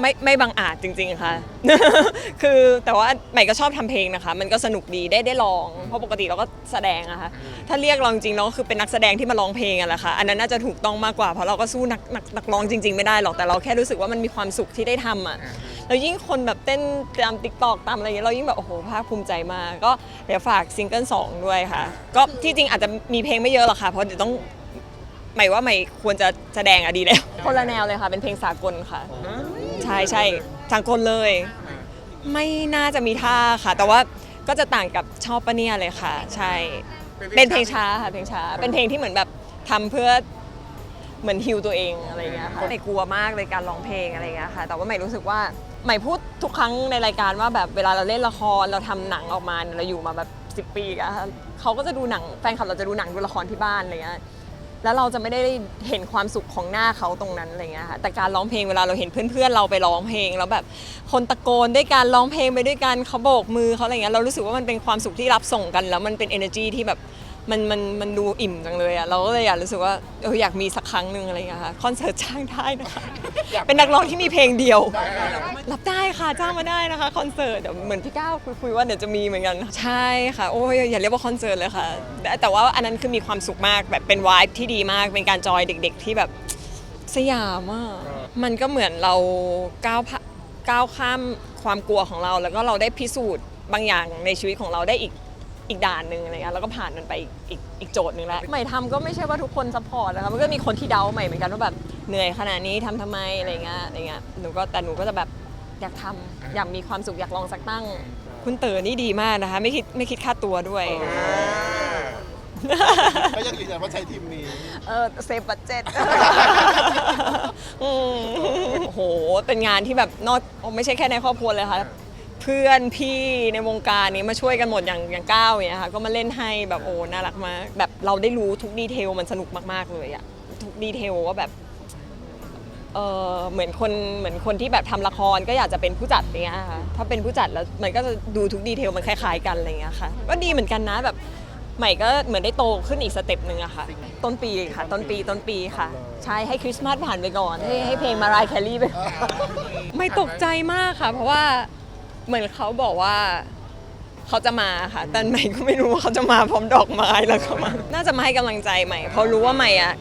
ไม่ไม่บังอาจจริง ๆค่ะ คือแต่ว่าใหม่ก็ชอบทำเพลงนะคะ มันก็สนุกดีได้ได้ลอง เพราะปกติเราก็แสดงอะค่ะ ถ้าเรียกเราจริงๆเราก็คือเป็นนักแสดงที่มาร้องเพลงอะแหละค่ะ อันนั้นน่าจะถูกต้องมากกว่า เพราะเราก็สู้นักนักนักร้องจริง ๆ ไม่ได้หรอก แต่เราแค่รู้สึกว่ามันมีความสุขที่ได้ทำอะแล้วยิ่งคนแบบเต้นตามติ๊กตอกตามอะไรอย่างเงี้ย เรายิ่งแบบโอ้โหภาคภูมิใจมาก ก็เดี๋ยวฝากซิงเกิลสองด้วยค่ะ ก็ที่จริงอาจจะมีเพลงไม่เยอะหรอกค่ะ เพราะเดี๋ยวต้องหมายว่าใหม่ควรจะแสดงอะดีแล้ว คนละแนวเลยค่ะ เป็นเพลงสากลค่ะ ใช่ใช่สากลเลย ไม่น่าจะมีท่าค่ะ แต่ว่าก็จะต่างกับชอบปะเนี่ยเลยค่ะ ใช่ เป็นเพลงช้าค่ะเพลงช้า เป็นเพลงที่เหมือนแบบทำเพื่อเหมือนฮิวตัวเองอะไรอย่างเงี้ยค่ะใหม่กลัวมากเลยการร้องเพลงอะไรอย่างเงี้ยค่ะ แต่ว่าใหม่รู้สึกว่าใหม่พูดทุกครั้งในรายการว่าแบบเวลาเราเล่นละครเราทำหนังออกมาเนี่ยเราอยู่มาแบบ 10 ปีอะค่ะเขาก็จะดูหนังแฟนคลับเราจะดูหนังดูละครที่บ้านอะไรเงี้ย แล้วเราจะไม่ได้เห็นความสุขของหน้าเขาตรงนั้นอะไรเงี้ยค่ะแต่การร้องเพลงเวลาเราเห็นเพื่อนๆเราไปร้องเพลง แล้วแบบคนตะโกนด้วยการร้องเพลงไปด้วยกันเขาโบกมือเขาอะไรเงี้ยเรารู้สึกว่ามันเป็นความสุขที่รับส่งกัน แล้วมันเป็น energy ที่แบบ มันมันมันดูอิ่มจังเลยอะเราก็เลยอยากรู้สึกว่าเอออยากมีสักครั้งหนึ่งอะไรเงี้ยค่ะคอนเสิร์ตจ้างได้นะคะเป็นนักร้องที่มีเพลงเดียว รับได้ค่ะจ้างมาได้นะคะคอนเสิร์ตเดี๋ยวเหมือนพี่ก้าวคุยคุยว่าเดี๋ยวจะมีเหมือนกันใช่ค่ะโอ้ยอย่าเรียกว่าคอนเสิร์ตเลยค่ะแต่แต่ว่าอันนั้นคือมีความสุขมากแบบเป็นวายที่ดีมากเป็นการจอยเด็ก ๆ ที่แบบสยามอะมันก็เหมือนเราก้าวผ่าก้าวข้ามความกลัวของเรา แล้วก็เราได้พิสูจน์บางอย่างในชีวิตของเราได้อีก อีกด่านหนึ่งอะไรเงี้ยแล้วก็ผ่านมันไปอีกอีกอีกโจทย์หนึ่งแล้วใหม่ทำก็ไม่ใช่ว่าทุกคนซัพพอร์ตนะคะมันก็มีคนที่เดาใหม่เหมือนกันว่าแบบเหนื่อยขนาดนี้ทำทำไมอะไรเงี้ยอะไรเงี้ยหนูก็แต่หนูก็จะแบบอยากทำอยากมีความสุขอยากลองสักตั้ง คุณเต๋อนี่ดีมากนะคะ ไม่คิดไม่คิดค่าตัวด้วย ก็ยังยืนยันว่าใช้ทีมนี้ เออเซฟบัตเจ็ตโอ้โห เป็นงานที่แบบนอกไม่ใช่แค่ในครอบครัวเลยค่ะเพื่อนพี่ในวงการนี้มาช่วยกันหมดอย่างอย่างก้าวอย่างเงี้ยค่ะก็มาเล่นให้แบบโอ้น่ารักมากแบบเราได้รู้ทุกดีเทลมันสนุกมากๆเลยอะทุกดีเทลว่าแบบเออเหมือนคนเหมือนคนที่แบบทำละครก็อยากจะเป็นผู้จัดอย่างเงี้ยค่ะถ้าเป็นผู้จัดแล้วมันก็จะดูทุกดีเทลมันคล้ายๆกันอะไรเงี้ยค่ะก็ดีเหมือนกันนะแบบใหม่ก็เหมือนได้โตขึ้นอีกสเต็ปหนึ่งอะค่ะ ต้นปีค่ะ ต้นปีต้นปีค่ะ ใช่ให้คริสต์มาสผ่านไปก่อน ให้ให้เพลงมารายแคลรี่ไปก่อนไม่ตกใจมากค่ะ เพราะว่า เหมือนเขาบอกว่าเขาจะมาค่ะ แต่ใหม่ก็ไม่รู้ว่าเขาจะมาพร้อมดอกไม้แล้วก็มาน่าจะมาให้กำลังใจใหม่ เพราะรู้ว่าใหม่อะ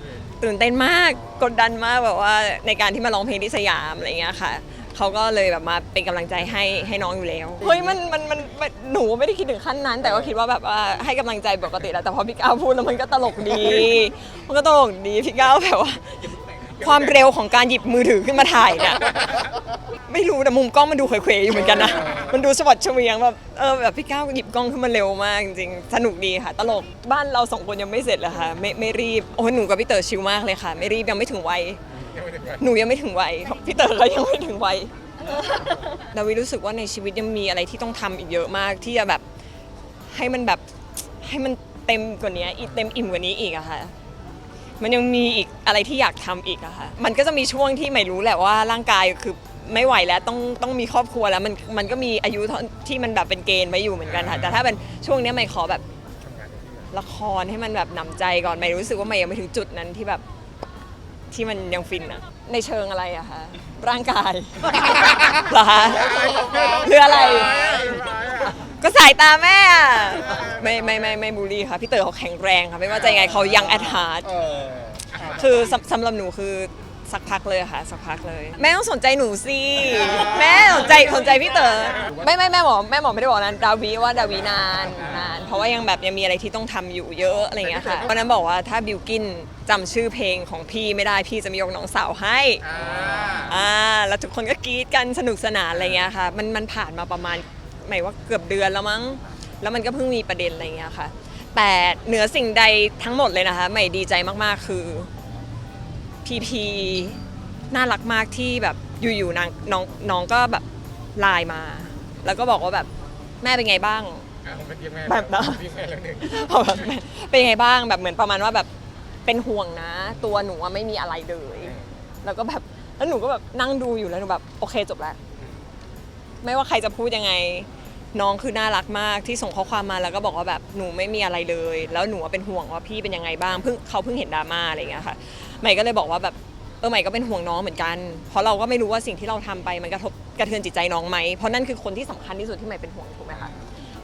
ตื่นเต้นมาก กดดันมากแบบว่าในการที่มาร้องเพลงที่สยามอะไรเงี้ยค่ะ เขาก็เลยแบบมาเป็นกำลังใจให้ให้น้องอยู่แล้ว เฮ้ยมันมันมันมันหนูไม่ได้คิดถึงขั้นนั้น แต่ก็คิดว่าแบบว่าให้กำลังใจปกติแหล้วแต่พอพี่ก้าวพูดแล้วมันก็ตลกดี มันก็ตลกดีพี่ก้าวแบบว่า ความเร็วของการหยิบมือถือขึ้นมาถ่ายเนี่ย ไม่รู้แต่มุมกล้องมันดูเขวๆอยู่เหมือนกันนะ มันดูสวัสดเฉวียงแบบเออแบบพี่ก้าวหยิบกล้องขึ้นมาเร็วมากจริงๆสนุกดีค่ะ ตลกบ้านเราสองคนยังไม่เสร็จเลยค่ะ ไม่ไม่รีบโอ้ยหนูกับพี่เต๋อชิลมากเลยค่ะ ไม่รีบยังไม่ถึงวัยหนูยังไม่ถึงวัยพี่เต๋อก็ยังไม่ถึงวัยดาวิรู้สึกว่าในชีวิตยังมีอะไรที่ต้องทำอีกเยอะมากที่จะแบบให้มันแบบให้มันเต็มกว่านี้อีกเต็มอิ่มกว่านี้อีกอะค่ะมันยังมีอีกอะไรที่อยากทำอีกอะค่ะ มันก็จะมีช่วงที่ไม่รู้แหละว่าร่างกายคือ ไม่ไหวแล้วต้องต้องมีครอบครัวแล้วมันมันก็มีอายุที่มันแบบเป็นเกณฑ์ไว้อยู่เหมือนกันค่ะแต่ถ้าเป็นช่วงเนี้ยไม่ขอแบบละครให้มันแบบหนำใจก่อนไม่รู้สึกว่าไม่ยังไม่ถึงจุดนั้นที่แบบที่มันยังฟินอะในเชิงอะไรอะคะร่างกาย เหรอคะหรืออะไร ก็สายตาแม่อะไม่ไม่ไม่ไม่บูลลี่ค่ะ พี่เต๋อเขาแข็งแรงค่ะ ไม่ว่าจะยังไงเขายังแอดฮาร์ดเออคือสำสำหรับหนูคือ สักพักเลยค่ะ สักพักเลย แม่ต้องสนใจหนูสิ แม่สนใจสนใจพี่เต๋อไม่ไม่แม่หมอแม่หมอไม่ได้บอกนั้นดาวีว่าดาวีนานนาน เพราะว่ายังแบบยังมีอะไรที่ต้องทำอยู่เยอะอะไรอย่างเงี้ยค่ะวันนั้นบอกว่าถ้าบิวกินจำชื่อเพลงของพี่ไม่ได้พี่จะไม่ยกน้องสาวให้อ่าแล้วทุกคนก็กรี๊ดกันสนุกสนานอะไรเงี้ยค่ะมันมันผ่านมาประมาณหมายว่าเกือบเดือนแล้วมั้ง แล้วมันก็เพิ่งมีประเด็นอะไรเงี้ยค่ะ แต่เหนือสิ่งใดทั้งหมดเลยนะคะ ใหม่ดีใจมากๆ คือ พีพีน่ารักมากที่แบบอยู่ๆนางน้องน้องก็แบบไลน์มา แล้วก็บอกว่าแบบแม่เป็นไงบ้างแบบนั้นบอกแบบแม่เป็นไงบ้างแบบเหมือนประมาณว่าแบบเป็นห่วงนะ ตัวหนูอะไม่มีอะไรเลย แล้วก็แบบแล้วหนูก็แบบนั่งดูอยู่แล้วหนูแบบโอเคจบแล้ว ไม่ว่าใครจะพูดยังไง น้องคือน่ารักมากที่ส่งข้อความมาแล้วก็บอกว่าแบบหนูไม่มีอะไรเลย แล้วหนูอะเป็นห่วงว่าพี่เป็นยังไงบ้างเพิ่งเขาเพิ่งเห็นดราม่าอะไรอย่างเงี้ยค่ะใหม่ก็เลยบอกว่าแบบเออใหม่ก็เป็นห่วงน้องเหมือนกัน เพราะเราก็ไม่รู้ว่าสิ่งที่เราทำไปมันกระทบกระเทือนจิตใจน้องไหมเพราะนั่นคือคนที่สำคัญที่สุดที่ใหม่เป็นห่วงถูกไหมคะ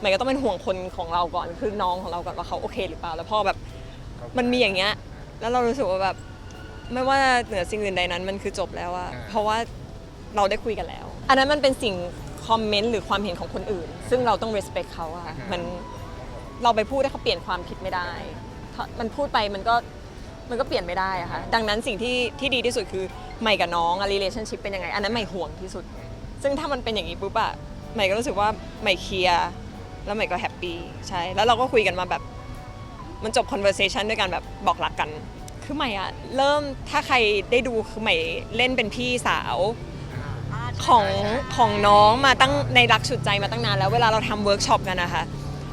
ใหม่ก็ต้องเป็นห่วงคนของเราก่อนคือน้องของเราก่อนว่าเขาโอเคหรือเปล่าแล้วพอแบบมันมีอย่างเงี้ยแล้วเรารู้สึกว่าแบบไม่ว่าเหนือสิ่งอื่นใดนั้นมันคือจบแล้วอะเพราะว่าเราได้คุยกันแล้ว อันนั้นมันเป็นสิ่ง คอมเมนต์หรือความเห็นของคนอื่น ซึ่งเราต้อง respect เขาอะมันเราไปพูดให้เขาเปลี่ยนความคิดไม่ได้ถ้ามันพูดไปมันก็มันก็เปลี่ยนไม่ได้อะค่ะดังนั้นสิ่งที่ที่ดีที่สุดคือใหม่กับน้องอะ relationship เป็นยังไง อันนั้นใหม่ห่วงที่สุด ซึ่งถ้ามันเป็นอย่างนี้ปุ๊บอะใหม่ก็รู้สึกว่าใหม่เคลียร์แล้วใหม่ก็แฮปปี้ใช่แล้วเราก็คุยกันมาแบบมันจบ conversation ด้วยกันแบบบอกรักกัน คือใหม่อะเริ่มถ้าใครได้ดูคือใหม่เล่นเป็นพี่สาว ของของน้องมาตั้งในรักฉุดใจมาตั้งนานแล้วเวลาเราทำเวิร์กช็อปกันนะคะ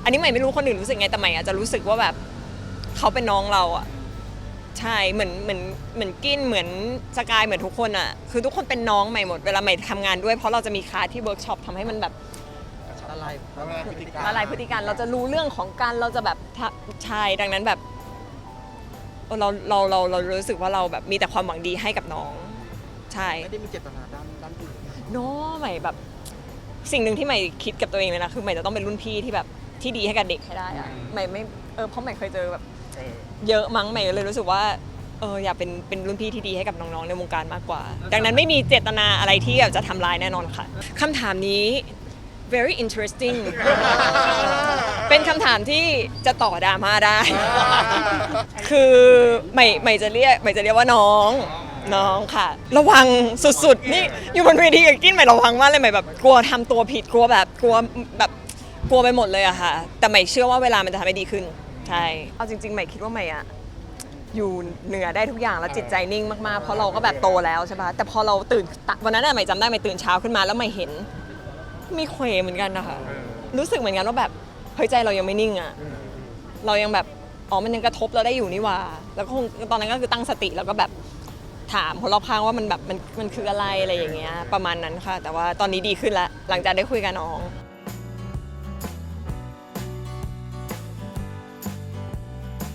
อันนี้ใหม่ไม่รู้คนอื่นรู้สึกไงแต่ใหม่อาจจะรู้สึกว่าแบบเขาเป็นน้องเราอะใช่เหมือนเหมือนเหมือนกินเหมือนสกายเหมือนทุกคนอะคือทุกคนเป็นน้องใหม่หมดเวลาใหม่ทำงานด้วยเพราะเราจะมีคลาสที่เวิร์กช็อปทำให้มันแบบละลายละลายพฤติกรรมละลายพฤติการเราจะรู้เรื่องของการเราจะแบบทะใช่ดังนั้นแบบเออเราเราเราเรารู้สึกว่าเราแบบมีแต่ความหวังดีให้กับน้อง ใช่ ไม่ได้มีเจตนาด้านด้านอื่นโน้ใหม่แบบสิ่งหนึ่งที่ใหม่คิดกับตัวเองเลยนะคือใหม่จะต้องเป็นรุ่นพี่ที่แบบที่ดีให้กับเด็กให้ได้อะใหม่ไม่เออเพราะใหม่เคยเจอแบบเออเยอะมั้งใหม่เลยรู้สึกว่าเอออยากเป็นเป็นรุ่นพี่ที่ดีให้กับน้องๆในวงการมากกว่า ดังนั้นไม่มีเจตนาอะไรที่แบบจะทำร้ายแน่นอนค่ะคำถามนี้ very interesting เป็นคำถามที่จะต่อดราม่าได้ คือใหม่ใหม่จะเรียกใหม่จะเรียกว่าน้อง น้องค่ะ ระวังสุดๆ นี่อยู่บนเวทีกับกิ้นใหม่ระวังมากเลยใหม่แบบกลัวทำตัวผิดกลัวแบบกลัวแบบกลัวไปหมดเลยอะค่ะ แต่ใหม่เชื่อว่าเวลามันจะทำให้ดีขึ้นใช่เอาจริงๆใหม่คิดว่าใหม่อะอยู่เหนือได้ทุกอย่างแล้วจิตใจนิ่งมากๆเพราะเราก็แบบโตแล้วใช่ปะแต่พอเราตื่นตะวันนั้นอะใหม่จำได้ใหม่ตื่นเช้าขึ้นมาแล้วใหม่เห็น มีเควเหมือนกันนะคะรู้สึกเหมือนกันว่าแบบเฮ้ยใจเรายังไม่นิ่งอะเรายังแบบอ๋อมันยังกระทบเราได้อยู่นี่หว่า แล้วก็คงตอนนั้นก็คือตั้งสติแล้วก็แบบ ถามคนรอบข้างว่ามันแบบมันมันคืออะไรอะไรอย่างเงี้ยประมาณนั้นค่ะ แต่ว่าตอนนี้ดีขึ้นแล้วหลังจากได้คุยกับน้อง